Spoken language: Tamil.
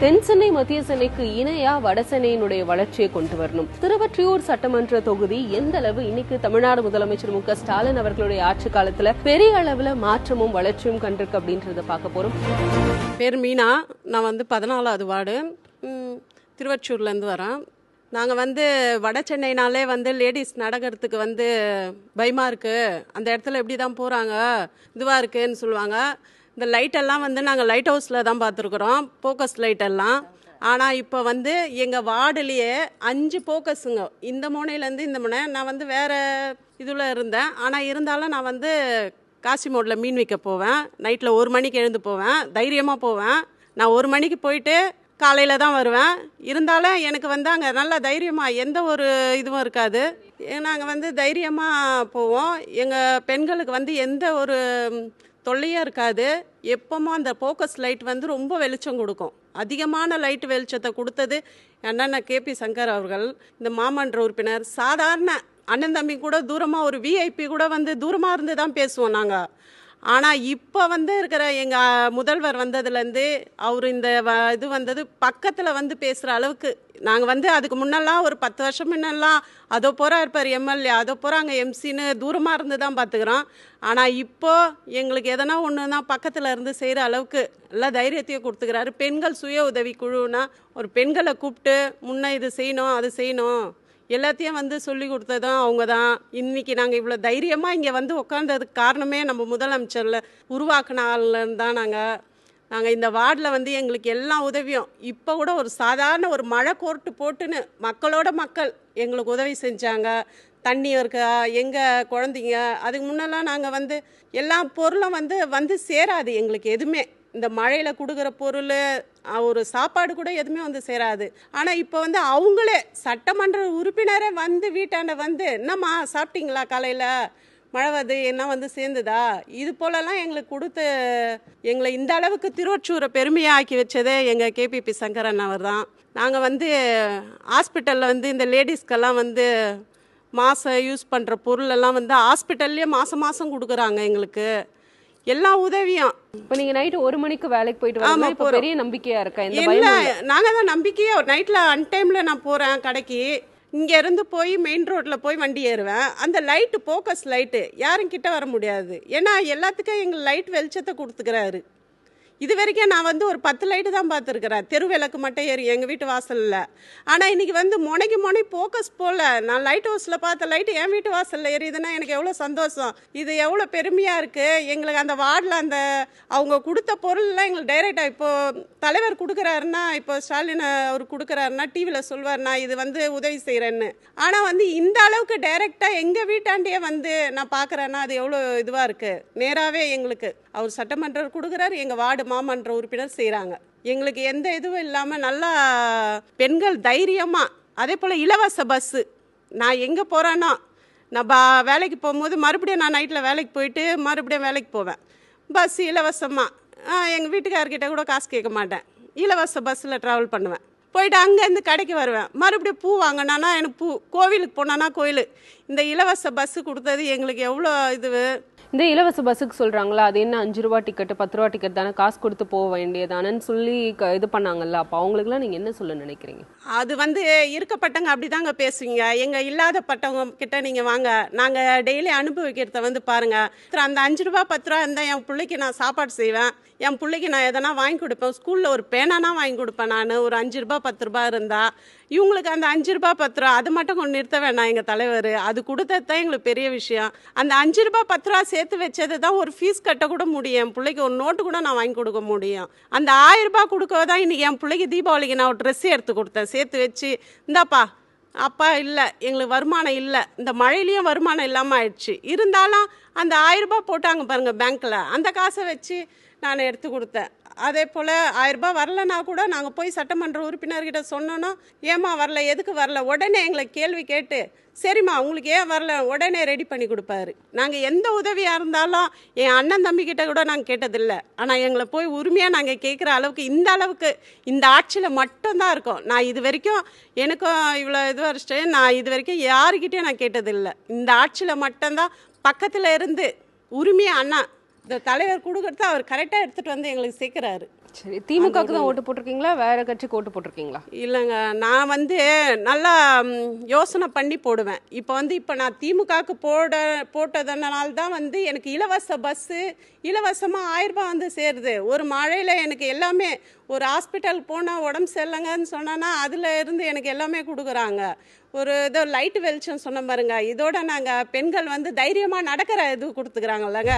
தென் சென்னை மத்திய சென்னைக்கு இணையா வடசென்னையினுடைய வளர்ச்சியை கொண்டு வரணும். திருவற்றியூர் சட்டமன்ற தொகுதி எந்த அளவு இன்னைக்கு தமிழ்நாடு முதலமைச்சர் மு க ஸ்டாலின் அவர்களுடைய ஆட்சி காலத்துல பெரிய அளவுல மாற்றமும் வளர்ச்சியும் கண்டிருக்கு அப்படின்றத பார்க்க போறோம். பேர் மீனா. நான் வந்து பதினாலாவது வார்டு. ம், வரேன். நாங்கள் வந்து வட சென்னைனாலே வந்து லேடிஸ் நடக்கிறதுக்கு வந்து பயமாக இருக்குது அந்த இடத்துல எப்படி தான் போகிறாங்க இதுவாக இருக்குன்னு சொல்லுவாங்க. இந்த லைட்டெல்லாம் வந்து நாங்கள் லைட் ஹவுஸில் தான் பார்த்துருக்குறோம் போக்கஸ் லைட் எல்லாம். ஆனால் இப்போ வந்து எங்கள் வார்டுலேயே அஞ்சு போக்கஸுங்க இந்த முனையிலேருந்து இந்த முனை நான் வந்து வேறு இதில் இருந்தேன். ஆனால் இருந்தாலும் நான் வந்து காசிமோடில் மீன் விற்க போவேன். நைட்டில் ஒரு மணிக்கு எழுந்து போவேன். தைரியமாக போவேன். நான் ஒரு மணிக்கு போயிட்டு காலையில் தான் வருவேன். இருந்தாலும் எனக்கு வந்து அங்கே நல்லா தைரியமாக எந்த ஒரு இதுவும் இருக்காது. நாங்கள் வந்து தைரியமாக போவோம். எங்கள் பெண்களுக்கு வந்து எந்த ஒரு தொல்லையாக இருக்காது. எப்போமோ அந்த ஃபோக்கஸ் லைட் வந்து ரொம்ப வெளிச்சம் கொடுக்கும். அதிகமான லைட் வெளிச்சத்தை கொடுத்தது என்னென்ன கேபி சங்கர் அவர்கள் இந்த மாமன்ற உறுப்பினர். சாதாரண அண்ணன் தம்பி கூட தூரமாக ஒரு விஐபி கூட வந்து தூரமாக இருந்து தான் பேசுவோம் நாங்கள் ஆனால் இப்போ வந்து இருக்கிற எங்கள் முதல்வர் வந்ததுலேருந்து அவர் இந்த வ இது வந்தது பக்கத்தில் வந்து பேசுகிற அளவுக்கு. நாங்கள் வந்து அதுக்கு முன்னெல்லாம் ஒரு பத்து வருஷம் முன்னெல்லாம் அதோ போகிறா இருப்பார் எம்எல்ஏ அதோ போகிறாங்க எம்சின்னு தூரமாக இருந்து தான் பார்த்துக்குறோம் ஆனால் இப்போ எங்களுக்கு எதனா ஒன்றுனா பக்கத்தில் இருந்து செய்கிற அளவுக்கு எல்லா தைரியத்தையும் கொடுத்துக்கிறாரு. பெண்கள் சுய உதவி குழுனா ஒரு பெண்களை கூப்பிட்டு முன்ன இது செய்யணும் அது செய்யணும். எல்லாத்தையும் வந்து சொல்லி கொடுத்ததும் அவங்க தான் இன்னைக்கு நாங்கள் இவ்வளோ தைரியமாக இங்கே வந்து உட்காந்ததுக்கு காரணமே நம்ம முதலமைச்சரில் உருவாக்கின ஆள்லேருந்து தான் நாங்கள் நாங்கள் இந்த வார்டில் வந்து எங்களுக்கு எல்லா உதவியும். இப்போ கூட ஒரு சாதாரண ஒரு மழை கோர்ட்டு போட்டுன்னு மக்களோட மக்கள் எங்களுக்கு உதவி செஞ்சாங்க. தண்ணி இருக்கா எங்கள் குழந்தைங்க? அதுக்கு முன்னெல்லாம் நாங்கள் வந்து எல்லா பொருளும் வந்து வந்து சேராது எங்களுக்கு எதுவுமே. இந்த மழையில் கொடுக்குற பொருள் ஒரு சாப்பாடு கூட எதுவுமே வந்து சேராது. ஆனால் இப்போ வந்து அவங்களே சட்டமன்ற உறுப்பினரே வந்து வீட்டாண்ட வந்து என்னம்மா சாப்பிட்டீங்களா காலையில்? மழை வருது என்ன வந்து சேர்ந்துதா? இது போலலாம் எங்களுக்கு கொடுத்து எங்களை இந்த அளவுக்கு திருவொற்றூரை பெருமையாக ஆக்கி வச்சதே எங்கள் கேபிபி சங்கரன் அவர் தான். நாங்கள் வந்து ஹாஸ்பிட்டலில் வந்து இந்த லேடிஸ்க்கெல்லாம் வந்து மாதம் யூஸ் பண்ணுற பொருளெல்லாம் வந்து ஹாஸ்பிட்டல்லே மாதம் மாதம் கொடுக்குறாங்க எங்களுக்கு. எல்லா உதவியும். இப்ப நீங்க நைட் ஒரு மணிக்கு வேலைக்கு போயிட்டு வரீங்க இப்ப. பெரிய நம்பிக்கையா இருக்கா? எந்த இல்லை. நாங்கள் தான் நம்பிக்கையே ஒரு நைட்டில் அன்டைமில் நான் போகிறேன் கடைக்கு. இங்க இருந்து போய் மெயின் ரோட்டில் போய் வண்டி ஏறுவேன். அந்த லைட்டு ஃபோக்கஸ் லைட்டு யாரும் கிட்ட வர முடியாது. ஏன்னா எல்லாத்துக்கும் எங்கள் லைட் வெளிச்சத்தை கொடுத்துக்கிறாரு. இது வரைக்கும் நான் வந்து ஒரு பத்து லைட்டு தான் பார்த்துருக்குறேன். தெரு விளக்கு மட்டும் ஏறி எங்கள் வீட்டு வாசலில். ஆனால் இன்னைக்கு வந்து முனைக்கு முனை ஃபோக்கஸ் போகல நான் லைட் ஹவுஸில் பார்த்த லைட்டு என் வீட்டு வாசலில் எரியுதுன்னா எனக்கு எவ்வளோ சந்தோஷம். இது எவ்வளோ பெருமையாக இருக்குது எங்களுக்கு அந்த வார்டில் அந்த அவங்க கொடுத்த பொருள்லாம் எங்களுக்கு டைரெக்டாக இப்போது தலைவர் கொடுக்குறாருன்னா இப்போ ஸ்டாலின் அவர் கொடுக்குறாருன்னா டிவியில் சொல்வார் நான் இது வந்து உதவி செய்கிறேன்னு ஆனால் வந்து இந்த அளவுக்கு டைரெக்டாக எங்கள் வீட்டாண்டே வந்து நான் பார்க்குறேன்னா அது எவ்வளோ இதுவாக இருக்குது நேராகவே எங்களுக்கு. அவர் சட்டமன்றம் கொடுக்குறாரு எங்கள் வார்டு மாமன்ற உறுப்பினர் செய்கிறாங்க எங்களுக்கு எந்த இதுவும் இல்லாமல் நல்லா பெண்கள் தைரியமாக அதே போல் இலவச பஸ்ஸு நான் எங்கே போகிறேன்னா நான் பா வேலைக்கு போகும்போது மறுபடியும் நான் நைட்டில் வேலைக்கு போயிட்டு மறுபடியும் வேலைக்கு போவேன். பஸ் இலவசமாக எங்கள் வீட்டுக்காரர்கிட்ட கூட காசு கேட்க மாட்டேன். இலவச பஸ்ஸில் ட்ராவல் பண்ணுவேன். போயிட்டு அங்கேருந்து கடைக்கு வருவேன். மறுபடியும் பூ வாங்கினானா எனக்கு பூ கோவிலுக்கு போனானா கோயில். இந்த இலவச பஸ்ஸு கொடுத்தது எங்களுக்கு எவ்வளோ இது இந்த இலவச பஸ்ஸுக்கு சொல்கிறாங்களா அது என்ன அஞ்சு ரூபா டிக்கெட் பத்து ரூபா டிக்கெட் தானே காசு கொடுத்து போக வேண்டியதானன்னு சொல்லி க- இது பண்ணாங்கல்ல. அப்போ அவங்களுக்குலாம் நீங்கள் என்ன சொல்ல நினைக்கிறீங்க? அது வந்து இருக்கப்பட்டவங்க அப்படிதாங்க பேசுவீங்க. எங்கள் இல்லாதப்பட்டவங்க கிட்ட நீங்கள் வாங்க. நாங்கள் டெய்லி அனுபவிக்கிறத வந்து பாருங்க. அந்த அஞ்சு ரூபா பத்து ரூபா இருந்தால் என் பிள்ளைக்கு நான் சாப்பாடு செய்வேன். என் பிள்ளைக்கு நான் எதனா வாங்கி கொடுப்பேன். ஸ்கூலில் ஒரு பேனானா வாங்கி கொடுப்பேன் நான். ஒரு அஞ்சு ரூபா பத்து ரூபா இருந்தா இவங்களுக்கு அந்த அஞ்சு ரூபா பத்து ரூபா அது மட்டும் கொண்டு நிறுத்த வேணாம் எங்கள் தலைவர். அது கொடுத்தது தான் எங்களுக்கு பெரிய விஷயம். அந்த அஞ்சு ரூபா பத்து ரூபா சேர்த்து வச்சது தான் ஒரு ஃபீஸ் கட்ட கூட முடியும். என் பிள்ளைக்கு ஒரு நோட்டு கூட நான் வாங்கி கொடுக்க முடியும். அந்த ஆயிரம் ரூபாய் கொடுக்க தான் இன்னைக்கு என் பிள்ளைக்கு தீபாவளிக்கு நான் ஒரு ட்ரெஸ் எடுத்து கொடுத்தேன். சேர்த்து வச்சு இந்தாப்பா அப்பா இல்லை எங்களுக்கு வருமானம் இல்லை. இந்த மழையிலையும் வருமானம் இல்லாமல் ஆயிடுச்சு. இருந்தாலும் அந்த ஆயிரம் ரூபாய் போட்டாங்க பாருங்கள் பேங்க்கில் அந்த காசை வச்சு நான் எடுத்து கொடுத்தேன். அதே போல் ஆயிரம் ரூபாய் வரலனா கூட நாங்கள் போய் சட்டமன்ற உறுப்பினர்கிட்ட சொன்னோன்னா ஏம்மா வரல எதுக்கு வரல? உடனே எங்களை கேள்வி கேட்டு சரிம்மா உங்களுக்கு ஏன் வரல? உடனே ரெடி பண்ணி கொடுப்பாரு. நாங்கள் எந்த உதவியாக இருந்தாலும் என் அண்ணன் தம்பிக்கிட்ட கூட நாங்கள் கேட்டதில்லை. ஆனால் எங்களை போய் உரிமையாக நாங்கள் கேட்குற அளவுக்கு இந்த அளவுக்கு இந்த ஆட்சியில் மட்டும்தான் இருக்கோம். நான் இது வரைக்கும் எனக்கும் இவ்வளோ இது வரைச்சிட்டேன் நான் இது வரைக்கும் யாருக்கிட்டேயும் நான் கேட்டதில்லை. இந்த ஆட்சியில் மட்டும்தான் பக்கத்தில் இருந்து உரிமையாக அண்ணா இந்த தலைவர் கொடுக்கறத அவர் கரெக்டாக எடுத்துகிட்டு வந்து எங்களுக்கு சேர்க்குறாரு. சரி திமுகவுக்கு தான் ஓட்டு போட்டிருக்கீங்களா? வேற கட்சிக்கு ஓட்டு போட்டிருக்கீங்களா? இல்லைங்க நான் வந்து நல்லா யோசனை பண்ணி போடுவேன். இப்போ வந்து இப்போ நான் திமுகவுக்கு போட போட்டதனால தான் வந்து எனக்கு இலவச பஸ்ஸு இலவசமாக ஆயிரம் ரூபாய் வந்து சேருது. ஒரு மழையில் எனக்கு எல்லாமே ஒரு ஹாஸ்பிட்டல் போனால் உடம்பு சரியில்லைங்கன்னு சொன்னேன்னா அதில் இருந்து எனக்கு எல்லாமே கொடுக்குறாங்க. ஒரு ஏதோ லைட் வெளிச்சம் சொன்ன பாருங்க. இதோட நாங்கள் பெண்கள் வந்து தைரியமாக நடக்கிற இது கொடுத்துக்கிறாங்கல்லங்க